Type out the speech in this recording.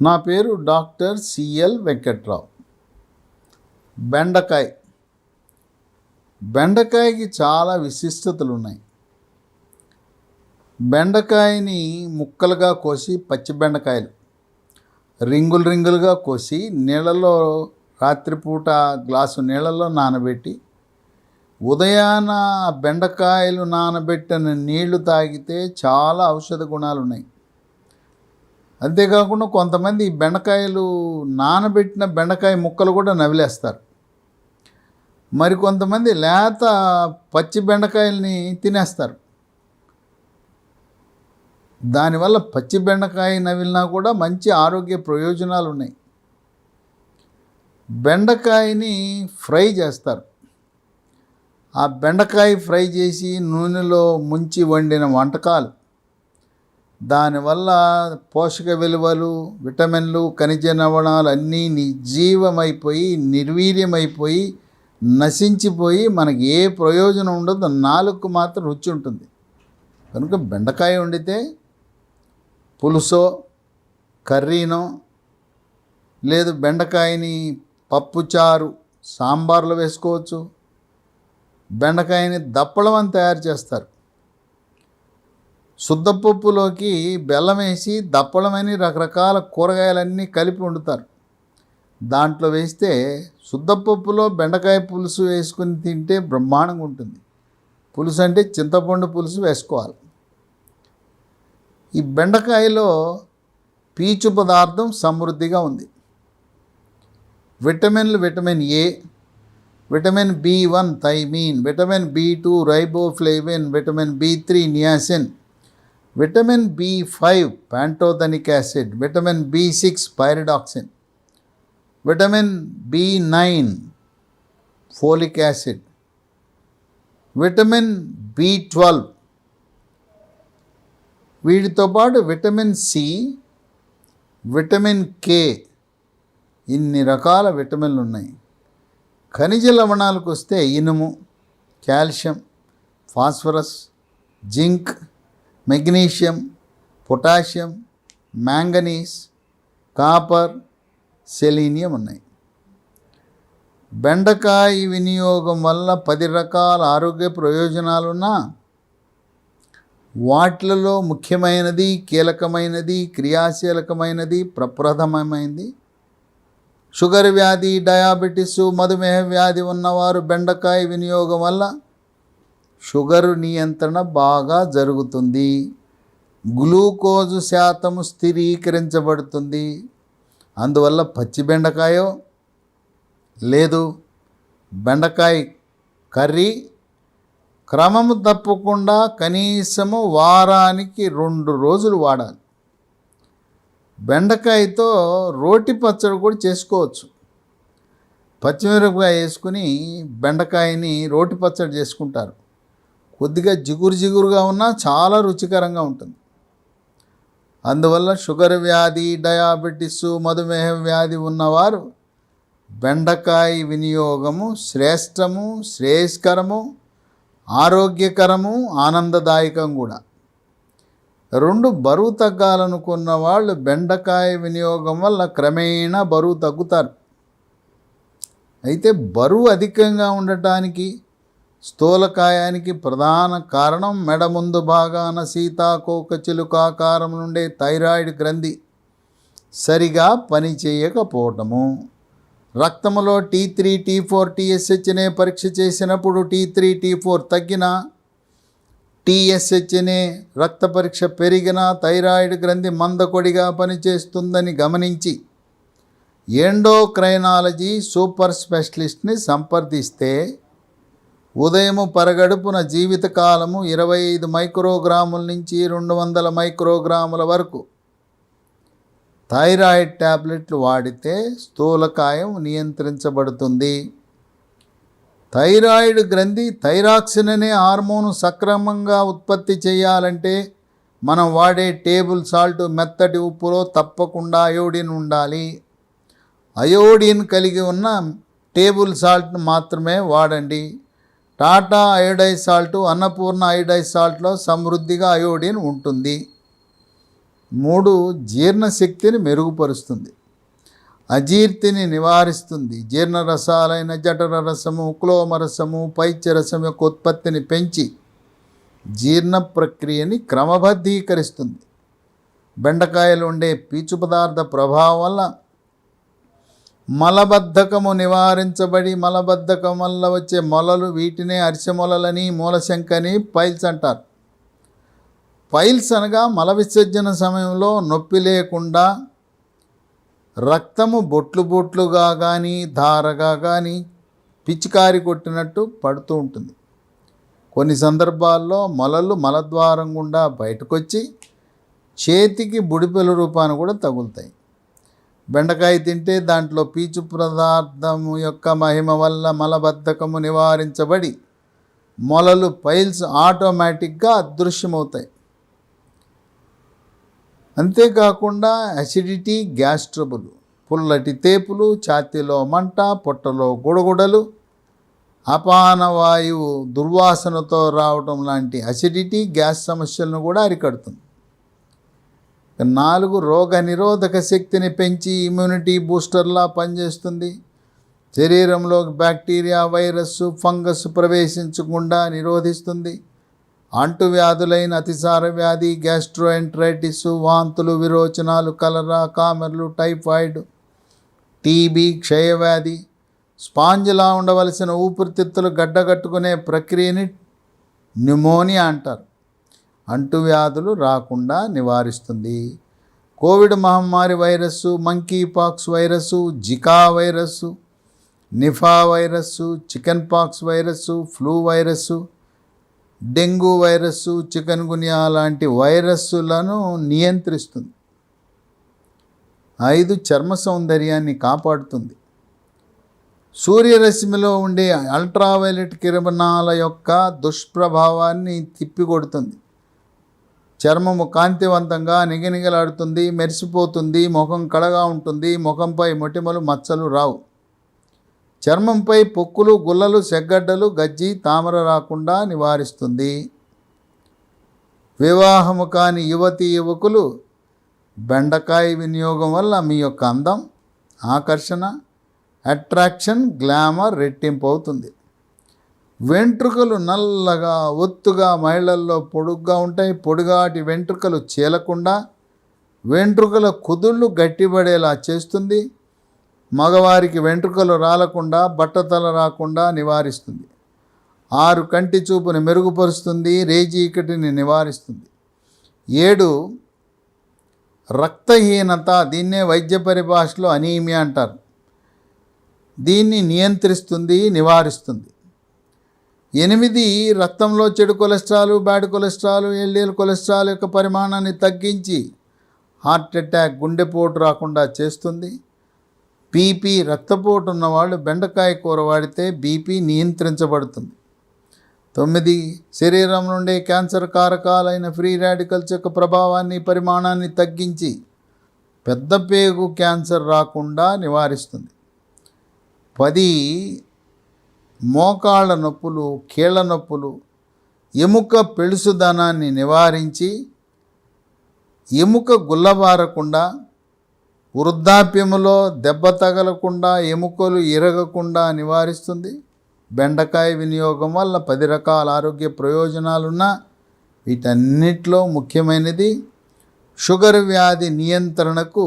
నా పేరు doctor CL Venkatrao. బెండకాయ. బెండకాయకి చాలా విశిష్టతలు ఉన్నాయి బెండకాయని ముక్కలుగా కోసి పచ్చి బెండకాయలు. రింగులు రింగులుగా కోసి నీళ్ళలో రాత్రిపూట గ్లాసు నీళ్ళలో నానబెట్టి ఉదయాన బెండకాయలు నానబెట్టిన నీళ్ళు తాగితే చాలా ఔషధ గుణాలు ఉన్నాయి అంతేకాకుండా కొంతమంది బెండకాయలు నానబెట్టిన బెండకాయ ముక్కలు కూడా నవిలేస్తారు. మరి కొంతమంది లేత పచ్చి బెండకాయల్ని తినేస్తారు. దానివల్ల పచ్చి బెండకాయ నవిలినా కూడా మంచి ఆరోగ్య ప్రయోజనాలు ఉన్నాయి. బెండకాయని ఫ్రై చేస్తారు. ఆ బెండకాయ ఫ్రై చేసి నూనెలో ముంచి వండిన వంటకాలు దానివల్ల పోషక విలువలు విటమిన్లు ఖనిజ లవణాలు అన్నీ నిర్జీవమైపోయి నిర్వీర్యమైపోయి నశించిపోయి మనకి ఏ ప్రయోజనం ఉండదు. నాలుగు మాత్రం రుచి ఉంటుంది. కనుక బెండకాయ వండితే పులుసో కర్రీనో లేదు బెండకాయని పప్పుచారు సాంబార్లో వేసుకోవచ్చు. బెండకాయని దప్పడం అని తయారు చేస్తారు. శుద్ధపప్పులోకి బెల్లం వేసి దప్పడమని రకరకాల కూరగాయలన్నీ కలిపి వండుతారు. దాంట్లో వేస్తే శుద్ధపప్పులో బెండకాయ పులుసు వేసుకుని తింటే బ్రహ్మాండంగా ఉంటుంది. పులుసు అంటే చింతపండు పులుసు వేసుకోవాలి. ఈ బెండకాయలో పీచు పదార్థం సమృద్ధిగా ఉంది. విటమిన్లు vitamin A vitamin B one thiamine vitamin B two riboflavin vitamin B three niacin vitamin B five pantothenic acid vitamin B six pyridoxine vitamin B nine folic acid vitamin B twelve వీటితో పాటు vitamin C vitamin K ఇన్ని రకాల విటమిన్లు ఉన్నాయి. ఖనిజ లవణాలకు వస్తే ఇనుము calcium phosphorus zinc magnesium potassium manganese copper selenium ఉన్నాయి. బెండకాయ వినియోగం వల్ల పది రకాల ఆరోగ్య ప్రయోజనాలున్నా వాటిలలో ముఖ్యమైనది కీలకమైనది క్రియాశీలకమైనది ప్రప్రథమమైనది షుగర్ వ్యాధి డయాబెటిస్ మధుమేహ వ్యాధి ఉన్నవారు బెండకాయ వినియోగం వల్ల షుగరు నియంత్రణ బాగా జరుగుతుంది. గ్లూకోజు శాతము స్థిరీకరించబడుతుంది. అందువల్ల పచ్చి బెండకాయో లేదు బెండకాయ కర్రీ క్రమము తప్పకుండా కనీసము వారానికి రెండు రోజులు వాడాలి. బెండకాయతో రోటి పచ్చడి కూడా చేసుకోవచ్చు. పచ్చిమిరపకాయ వేసుకుని బెండకాయని రోటి పచ్చడి చేసుకుంటారు. కొద్దిగా జిగురు జిగురుగా ఉన్నా చాలా రుచికరంగా ఉంటుంది. అందువల్ల షుగర్ వ్యాధి డయాబెటిస్ మధుమేహ వ్యాధి ఉన్నవారు బెండకాయ వినియోగము శ్రేష్టము శ్రేయస్కరము ఆరోగ్యకరము ఆనందదాయకం కూడా. రెండు బరువు తగ్గాలనుకున్న వాళ్ళు బెండకాయ వినియోగం వల్ల క్రమేణా బరువు తగ్గుతారు. అయితే బరువు అధికంగా ఉండటానికి స్థూలకాయానికి ప్రధాన కారణం మెడ ముందు భాగాన సీతాకోక చిలుకాకారం నుండే థైరాయిడ్ గ్రంథి. సరిగా పనిచేయకపోవటము రక్తములో టీ త్రీ టీ ఫోర్ టీఎస్హెచ్నే పరీక్ష చేసినప్పుడు టీ త్రీ టీ ఫోర్ తగ్గిన టీఎస్హెచ్నే రక్త పరీక్ష పెరిగిన థైరాయిడ్ గ్రంథి మందకొడిగా పనిచేస్తుందని గమనించి ఎండోక్రైనాలజీ సూపర్ స్పెషలిస్ట్ని సంప్రదిస్తే ఉదయము పరగడుపున జీవితకాలము ఇరవై ఐదు మైక్రోగ్రాముల నుంచి రెండు వందల మైక్రోగ్రాముల వరకు. థైరాయిడ్ ట్యాబ్లెట్లు వాడితే స్థూలకాయం నియంత్రించబడుతుంది. థైరాయిడ్ గ్రంథి థైరాక్సిన్ అనే హార్మోను సక్రమంగా ఉత్పత్తి చేయాలంటే మనం వాడే టేబుల్ సాల్ట్ మెత్తటి ఉప్పులో తప్పకుండా అయోడిన్ ఉండాలి. అయోడిన్ కలిగి ఉన్న టేబుల్ సాల్ట్ను మాత్రమే వాడండి. Tata iodise salt Annapurna iodise సాల్ట్లో సమృద్ధిగా అయోడిన్ ఉంటుంది. మూడు జీర్ణశక్తిని మెరుగుపరుస్తుంది. అజీర్తిని నివారిస్తుంది. జీర్ణ రసాలైన జఠర రసము క్లోమ రసము పైత్య రసం యొక్క ఉత్పత్తిని పెంచి జీర్ణ ప్రక్రియని క్రమబద్ధీకరిస్తుంది. బెండకాయలు ఉండే పీచు పదార్థ ప్రభావం వల్ల మలబద్ధకము నివారించబడి మలబద్ధకం వల్ల వచ్చే మొలలు వీటినే అరిసెమొలలని మూలశంకని పైల్స్ అంటారు. పైల్స్ అనగా మల విసర్జన సమయంలో నొప్పి లేకుండా రక్తము బొట్లు బొట్లుగా కానీ ధారగా కానీ పిచికారి కొట్టినట్టు పడుతూ ఉంటుంది. కొన్ని సందర్భాల్లో మొలలు మలద్వారం గుండా బయటకొచ్చి చేతికి బుడిపెల రూపాన కూడా తగులుతాయి. బెండకాయ తింటే దాంట్లో పీచు పదార్థము యొక్క మహిమ వల్ల మలబద్ధకము నివారించబడి మొలలు పైల్స్ ఆటోమేటిక్గా అదృశ్యమవుతాయి. అంతేకాకుండా అసిడిటీ గ్యాస్ ట్రబుల్ పుల్లటి తేపులు ఛాతీలో మంట పొట్టలో గుడగుడలు అపాన వాయువు దుర్వాసనతో రావడం లాంటి అసిడిటీ గ్యాస్ సమస్యలను కూడా అరికడుతుంది. నాలుగు రోగ నిరోధక శక్తిని పెంచి ఇమ్యూనిటీ బూస్టర్లా పనిచేస్తుంది. శరీరంలో బ్యాక్టీరియా వైరస్ ఫంగస్ ప్రవేశించకుండా నిరోధిస్తుంది. అంటువ్యాధులైన అతిసార వ్యాధి గ్యాస్ట్రోఎంట్రైటిస్ వాంతులు విరోచనాలు కలరా కామెర్లు టైఫాయిడ్ టీబీ క్షయవ్యాధి. స్పాంజిలా ఉండవలసిన ఊపిరితిత్తులు గడ్డగట్టుకునే ప్రక్రియని న్యూమోనియా అంటారు. అంటువ్యాధులు రాకుండా నివారిస్తుంది. కోవిడ్ మహమ్మారి virus monkey pox virus Zika virus Nipah virus chicken pox virus flu virus dengue virus chikungunya లాంటి వైరస్సులను నియంత్రిస్తుంది. ఐదు చర్మ సౌందర్యాన్ని కాపాడుతుంది. సూర్యరశ్మిలో ఉండే అల్ట్రావైలెట్ కిరణాల యొక్క దుష్ప్రభావాన్ని తిప్పికొడుతుంది. చర్మము కాంతివంతంగా నిగనిగలాడుతుంది మెరిసిపోతుంది ముఖం కళగా ఉంటుంది ముఖంపై మొటిమలు మచ్చలు రావు. చర్మంపై పొక్కులు గుల్లలు సెగ్గడ్డలు గజ్జి తామర రాకుండా నివారిస్తుంది. వివాహము కాని యువతి యువకులు బెండకాయ వినియోగం వల్ల మీ యొక్క అందం ఆకర్షణ అట్రాక్షన్ గ్లామర్ రెట్టింపు అవుతుంది. వెంట్రుకలు నల్లగా ఒత్తుగా మహిళల్లో పొడుగ్గా ఉంటాయి. పొడుగాటి వెంట్రుకలు చీలకుండా వెంట్రుకల కుదుళ్ళు గట్టిపడేలా చేస్తుంది. మగవారికి వెంట్రుకలు రాలకుండా బట్టతల రాకుండా నివారిస్తుంది. ఆరు కంటి చూపుని మెరుగుపరుస్తుంది రేజీకటిని నివారిస్తుంది. ఏడు రక్తహీనత దీన్నే వైద్య పరిభాషలో అనీమియా అంటారు. దీన్ని నియంత్రిస్తుంది నివారిస్తుంది. ఎనిమిది రక్తంలో చెడు cholesterol bad cholesterol LDL cholesterol యొక్క పరిమాణాన్ని తగ్గించి హార్ట్ అటాక్ గుండెపోటు రాకుండా చేస్తుంది. బీపీ రక్తపోటు ఉన్నవాళ్ళు బెండకాయ కూర వాడితే బీపీ నియంత్రించబడుతుంది. తొమ్మిది శరీరం నుండి క్యాన్సర్ కారకాలైన ఫ్రీ రాడికల్స్ యొక్క ప్రభావాన్ని పరిమాణాన్ని తగ్గించి పెద్ద పేగు క్యాన్సర్ రాకుండా నివారిస్తుంది. పది మోకాళ్ళ నొప్పులు కీళ్ళ నొప్పులు ఎముక పెళుసుదనాన్ని నివారించి ఎముక గుల్లబారకుండా వృద్ధాప్యములో దెబ్బ తగలకుండా ఎముకలు ఇరగకుండా నివారిస్తుంది. బెండకాయ వినియోగం వల్ల పది రకాల ఆరోగ్య ప్రయోజనాలున్న వీటన్నిటిలో ముఖ్యమైనది. షుగర్ వ్యాధి నియంత్రణకు